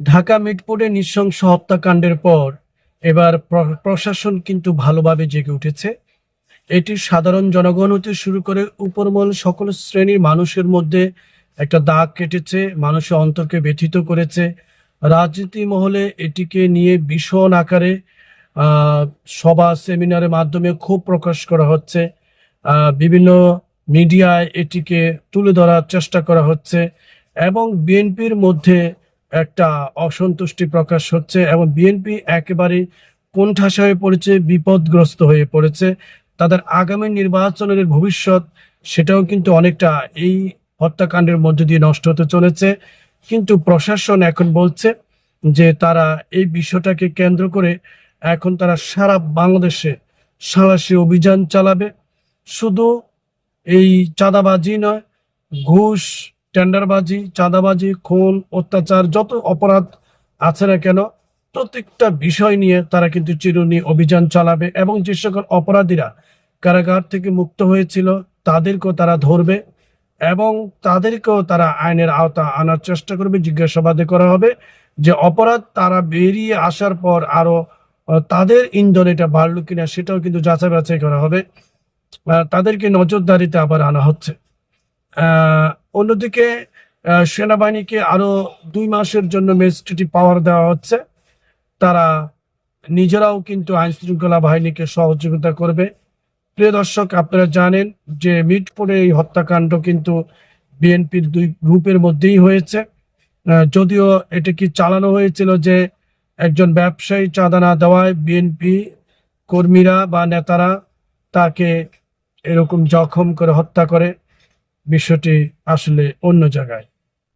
ঢাকা মিটপুরে নৃশংস হত্যাকাণ্ডের পর এবার প্র- প্রশাসন কিন্তু ভালোভাবে জেগে উঠেছে। এটি সাধারণ জনগণ হতে শুরু করে উপরমল সকল শ্রেণির মানুষের মধ্যে একটা দাগ কেটেছে, মানুষের অন্তরকে ব্যথিত করেছে। রাজনীতি মহলে এটিকে নিয়ে ভীষণ আকারে সভা, সেমিনারের মাধ্যমে ক্ষোভ প্রকাশ করা হচ্ছে। বিভিন্ন মিডিয়ায় এটিকে তুলে ধরার চেষ্টা করা হচ্ছে এবং বিএনপির মধ্যে একটা অসন্তুষ্টি প্রকাশ হচ্ছে এবং বিএনপি একেবারে কোণঠাসা হয়ে পড়েছে, বিপদগ্রস্ত হয়ে পড়েছে। তাদের আগামী নির্বাচনের ভবিষ্যৎ সেটাও কিন্তু অনেকটা এই হত্যাকাণ্ডের মধ্যে দিয়ে নষ্ট হতে চলেছে। কিন্তু প্রশাসন এখন বলছে যে তারা এই বিষয়টাকে কেন্দ্র করে এখন তারা সারা বাংলাদেশে সাঁড়াশি অভিযান চালাবে। শুধু এই চাঁদাবাজি নয়, ঘুষ টেন্ডারবাজি, চাঁদাবাজি, খুন, অত্যাচার, যত অপরাধ আছে না কেন, প্রত্যেকটা বিষয় নিয়ে তারা কিন্তু চিরুনি অভিযান চালাবে এবং যে সকল অপরাধীরা কারাগার থেকে মুক্ত হয়েছিল, তাদেরকেও তারা ধরবে এবং তাদেরকেও তারা আইনের আওতা আনার চেষ্টা করবে, জিজ্ঞাসাবাদে করা হবে যে অপরাধ তারা বেরিয়ে আসার পর আরও তাদের ইন্ধন এটা বাড়লো কিনা সেটাও কিন্তু যাচাই বাছাই করা হবে। তাদেরকে নজরদারিতে আবার আনা হচ্ছে। অন্যদিকে সেনাবাহিনীকে আরও দুই মাসের জন্য ম্যাজিস্ট্রেটি পাওয়ার দেওয়া হচ্ছে। তারা নিজেরাও কিন্তু আইন শৃঙ্খলা বাহিনীকে সহযোগিতা করবে। প্রিয় দর্শক, আপনারা জানেন যে মিটপুরে এই হত্যাকাণ্ড কিন্তু বিএনপির দুই গ্রুপের মধ্যেই হয়েছে। যদিও এটা কি চালানো হয়েছিল যে একজন ব্যবসায়ী চাঁদা না দেওয়ায় বিএনপি কর্মীরা বা নেতারা তাকে এরকম জখম করে হত্যা করে বিষয়টি আসলে অন্য জায়গায়।